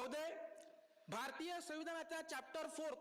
महोदय भारतीय संविधानाच्या chapter four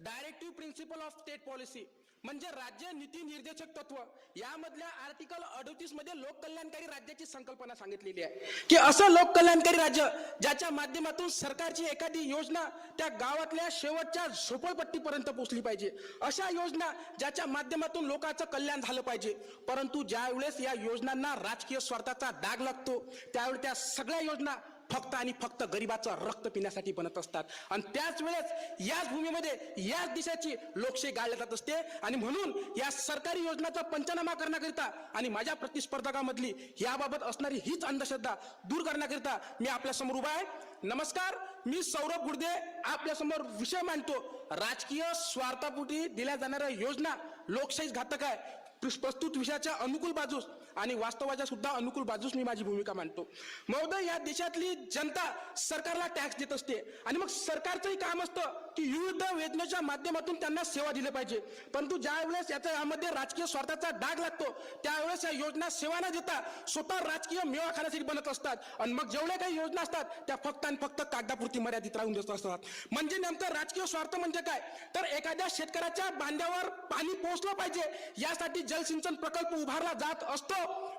directive principle of state policy म्हणजे राज्य नीती निर्देशक तत्व यामधल्या आर्टिकल अडतीसमध्ये लोककल्याणकारी राज्याची संकल्पना सांगितलेली आहे. की असं लोककल्याणकारी राज्य ज्याच्या माध्यमातून सरकारची एखादी योजना त्या गावातल्या शेवटच्या झोपडपट्टीपर्यंत पोहोचली पाहिजे. अशा योजना ज्याच्या माध्यमातून लोकांचं कल्याण झालं पाहिजे. परंतु ज्यावेळेस या योजनांना राजकीय स्वार्थाचा डाग लागतो त्यावेळी त्या सगळ्या योजना फक्त आणि फक्त गरिबाचं रक्त पिण्यासाठी बनत असतात. आणि त्याच वेळेस याच भूमीमध्ये याच दिशाची लोकशाही गाळल्या जात असते. आणि म्हणून या सरकारी योजनाचा पंचनामा करण्याकरिता आणि माझ्या प्रतिस्पर्धकामधली याबाबत असणारी हीच अंधश्रद्धा दूर करण्याकरिता मी आपल्यासमोर उभा आहे. नमस्कार मी सौरभ गुर्दे आपल्यासमोर विषय मांडतो. राजकीय स्वार्थापोटी दिल्या जाणाऱ्या योजना लोकशाही घातक आहे. प्रस्तुत विषयाच्या अनुकूल बाजूस आणि वास्तवाच्या सुद्धा अनुकूल बाजूस मी माझी भूमिका मांडतो. महोदय या देशातली जनता सरकारला टॅक्स देत असते. आणि मग सरकारचंही काम असतं की विविध वेदनेच्या माध्यमातून त्यांना सेवा दिली पाहिजे. परंतु ज्या वेळेस यामध्ये राजकीय स्वार्थाचा डाग लागतो त्यावेळेस या योजना सेवा न देता स्वतः राजकीय मेवा खाण्यासाठी बनत असतात. आणि मग जेवढ्या काही योजना असतात त्या फक्त आणि फक्त कागदापुरती मर्यादित राहून देत असतात. म्हणजे नेमकं राजकीय स्वार्थ म्हणजे काय? तर एखाद्या शेतकऱ्याच्या बांध्यावर पाणी पोहोचलं पाहिजे यासाठी जलसिंचन प्रकल्प उभारला जात असतो.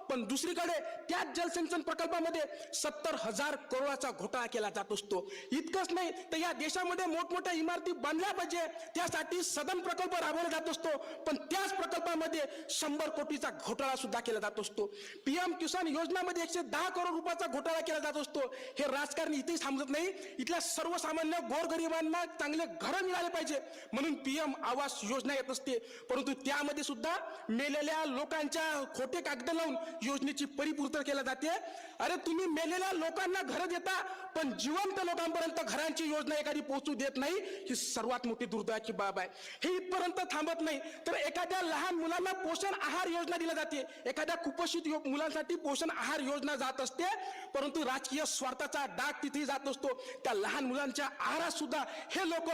पण दुसरीकडे त्याच जलसिंचन प्रकल्पामध्ये सत्तर हजार करोडाचा घोटाळा केला जात असतो. इतकंच नाही तर या देशामध्ये मोठमोठ्या इमारती बांधल्या पाहिजे त्यासाठी सदन प्रकल्प राबवला जात असतो. पण त्याच प्रकल्पामध्ये शंभर कोटीचा घोटाळा सुद्धा केला जात असतो. पीएम किसान योजनामध्ये एकशे दहा करोड रुपयाचा घोटाळा केला जात असतो. हे राजकारणी इथेही थांबत नाही. इथल्या सर्वसामान्य गोरगरिबांना चांगले घरं मिळाले पाहिजे म्हणून पीएम आवास योजना येत असते. परंतु त्यामध्ये सुद्धा मेलेल्या लोकांच्या खोटे कागद लावून योजनेची परिपूर्तता केल्या जाते. अरे तुम्ही मेलेल्या लोकांना घरं देता पण जिवंत लोकांपर्यंत घरांची योजना एखादी पोहोचू देत नाही ही सर्वात मोठी दुर्दैवाची बाब आहे. हे इथपर्यंत थांबत नाही. तर एखाद्या लहान मुलांना पोषण आहार योजना दिली जाते. एखाद्या कुपोषित यो- मुलांसाठी पोषण आहार योजना जात असते परंतु राजकीय स्वार्थाचा डाग तिथे जात असतो त्या लहान मुलांच्या आहारात सुद्धा हे लोक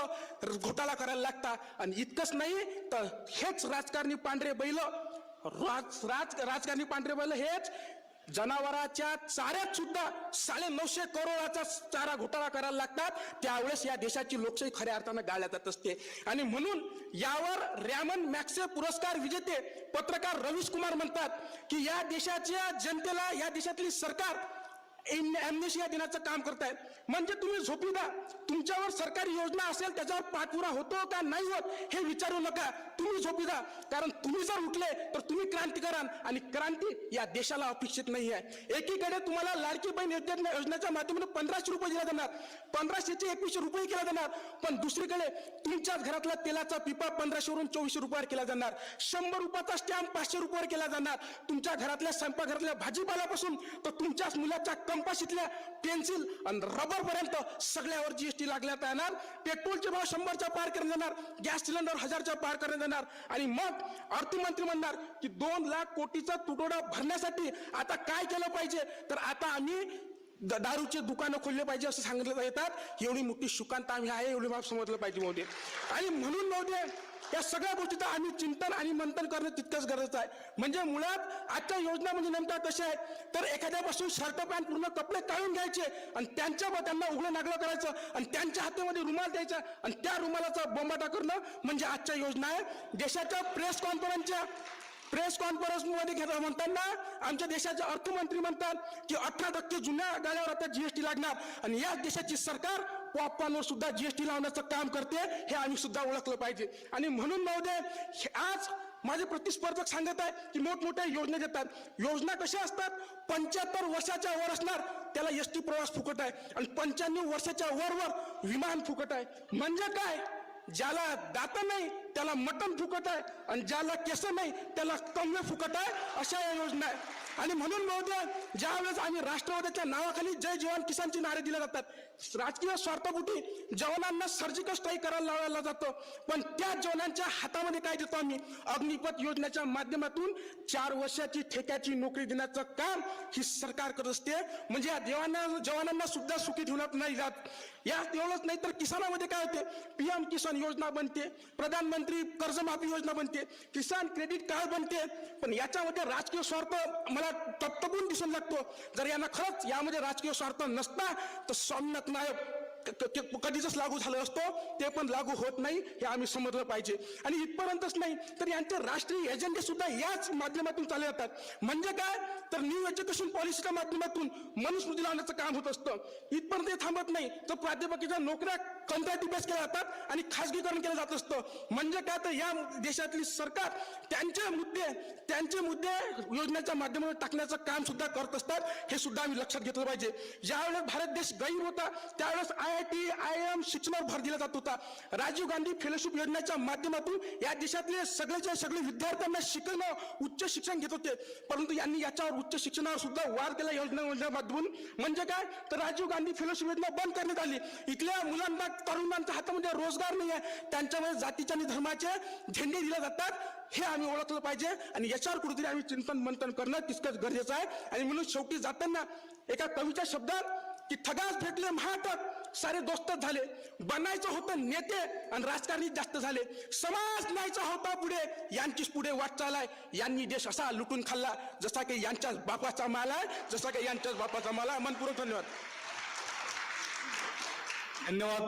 घोटाळा करायला लागतात. आणि इतकंच नाही तर हेच राजकारणी पांढरे बैल राज राज राजकारणी पांढरे बैल हेच जनावराच्या चाऱ्यात सुद्धा साडे नऊशे करोडाचा चारा घोटाळा करायला लागतात. त्यावेळेस या देशाची लोकशाही खऱ्या अर्थानं गाळल्या जात असते. आणि म्हणून यावर रॅमन मॅक्से पुरस्कार विजेते पत्रकार रवीश कुमार म्हणतात की या देशाच्या जनतेला या देशातली सरकार ॲम्नेशिया देण्याचं काम करताय म्हणजे तुम्ही झोपी द्या. तुमच्यावर सरकारी योजना असेल त्याच्यावर पाठपुरा होतो का नाही होत हे विचारू नका. तुम्ही झोपी द्या. कारण तुम्ही जर उठले तर तुम्ही क्रांती कराल आणि क्रांती या देशाला अपेक्षित नाही आहे. एकीकडे तुम्हाला लाडकी बहीण योजनेच्या माध्यमातून पंधराशे रुपये दिला जाणार. पंधराशेचे एकवीसशे रुपये केला जाणार. पण दुसरीकडे तुमच्याच घरातला तेलाचा पिपा पंधराशेवरून चोवीसशे रुपयावर केला जाणार. शंभर रुपयाचा स्टॅम्प पाचशे रुपयावर केला जाणार. तुमच्या घरातल्या स्वयंपाकघरातल्या भाजीपाल्यापासून तर तुमच्याच मुलाच्या कंपाशीतल्या पेन्सिल आणि रबर पर्यंत सगळ्यावर जीएसटी लागण्यात येणार. पेट्रोलचे भाव शंभरच्या पार करण्यात येणार. गॅस सिलेंडर हजारच्या पार करण्यात येणार. आणि मग अर्थमंत्री म्हणणार की दोन लाख कोटीचा तुटवडा भरण्यासाठी आता काय केलं पाहिजे? तर आता आम्ही दारूचे दुकानं खोलले पाहिजे असं सांगितलं येतात एवढी मोठी शुकांत आम्ही आहे एवढी बाब समजलं पाहिजे महोदय आणि म्हणून महोदय या सगळ्या गोष्टीचं आम्ही चिंतन आणि मंथन करणं तितकंच गरजेचं आहे. म्हणजे मुळात आजच्या योजना म्हणजे नेमक्या कशा आहेत? तर एखाद्यापासून शर्ट पॅन्ट पूर्ण कपडे काढून घ्यायचे आणि त्यांच्या त्यांना उघडं नागलं करायचं आणि त्यांच्या हातामध्ये रुमाल द्यायचा आणि त्या रुमालाचा बोंबाटा करणं म्हणजे आजच्या योजना आहे. देशाच्या प्रेस कॉन्फरन्सच्या प्रेस कॉन्फरन्समध्ये घेता म्हणताना आमच्या देशाचे अर्थमंत्री म्हणतात की अठरा टक्के जुन्या गाड्यावर आता जीएसटी लागणार. आणि याच देशाची सरकार पॉपकॉर्नवर सुद्धा जीएसटी लावण्याचं काम करते हे आम्ही सुद्धा ओळखलं पाहिजे. आणि म्हणून महोदय हे आज माझे प्रतिस्पर्धक सांगत आहे की मोठमोठ्या योजना देतात. योजना कशा असतात? पंच्याहत्तर वर्षाच्या वर असणार त्याला एस टी प्रवास फुकट आहे. आणि पंच्याण्णव वर्षाच्या वरवर विमान फुकट आहे. म्हणजे काय? ज्याला दात नाही त्याला मटण फुकट आहे आणि ज्याला केस नाही त्याला कमवे फुकट आहे अशा या योजना आहे आणि म्हणून महोदय ज्या वेळेस आम्ही राष्ट्रवादाच्या नावाखाली जय जवान किसानचे नारे दिले जातात राजकीय स्वार्थपुटी जवानांना सर्जिकल स्ट्राईक करायला लावला जातो. पण त्या जवानांच्या हातामध्ये काय देतो आम्ही? अग्निपथ योजनेच्या माध्यमातून चार वर्षाची ठेक्याची नोकरी देण्याचं काम ही सरकार करत असते. म्हणजे या देवांना जवानांना सुद्धा सुखी ठेवण्यात नाही जात. या एवढंच नाही तर किसानामध्ये काय होते? पीएम किसान योजना बनते प्रधानमंत्री कर्जमाफी योजना बनते किसान क्रेडिट कार्ड बनते. पण याच्यामध्ये राजकीय स्वार्थ मला तत्तपून दिसून लागतो. जर यांना खरंच यामध्ये राजकीय स्वार्थ नसता तर स्वामीनाथ नायक कधीच लागू झालं असतो. ते पण लागू होत नाही हे आम्ही समजलं पाहिजे. आणि इथपर्यंतच नाही तर यांचे राष्ट्रीय एजेंडे सुद्धा याच माध्यमातून चालले जातात. म्हणजे काय? तर न्यू एज्युकेशन पॉलिसीच्या माध्यमातून मनुस्मृती लावण्याचं काम होत असतं. इथपर्यंत थांबत नाही. तर प्राध्यापकीच्या नोकऱ्या कंत्राटी बेस केल्या जातात आणि खासगीकरण केलं जात असतं म्हणजे काय तर या देशातली सरकार त्यांचे मुद्दे त्यांचे मुद्दे योजनेच्या माध्यमातून टाकण्याचं काम सुद्धा करत असतात हे सुद्धा आम्ही लक्षात घेतलं पाहिजे. ज्यावेळेस भारत देश गैर होता त्यावेळेस I I T I M शिक्षणावर भर दिला जात होता. राजीव गांधी फेलोशिप योजनेच्या माध्यमातून या देशातले सगळेच्या सगळे विद्यार्थ्यांना शिकणं उच्च शिक्षण घेत होते. परंतु यांनी याच्यावर उच्च शिक्षणावर सुद्धा वार केला योजना माध्यमातून म्हणजे काय? तर राजीव गांधी फेलोशिप योजना बंद करण्यात आली. इथल्या मुलांना तरुणांच्या हातामध्ये म्हणजे रोजगार नाही आहे त्यांच्यामध्ये जातीचे आणि धर्माचे झेंडे दिले जातात. हे आम्ही ओळखलं पाहिजे आणि याच्यावर कुठेतरी आम्ही चिंतन मंथन करणं तितकंच गरजेचं आहे. आणि म्हणून शेवटी जाताना एका कवीच्या शब्दात की ठगास भेटले महाटक सारे दोस्तच झाले. बनायचं होतं नेते आणि राजकारणी जास्त झाले. समाज न्यायचा होता पुढे. यांचीच पुढे वाटचाल आहे यांनी देश असा लुटून खाल्ला जसा की यांच्याच बापाचा माल आहे जसा की यांच्याच बापाचा माल आहे. मनपूर्वक धन्यवाद. धन्यवाद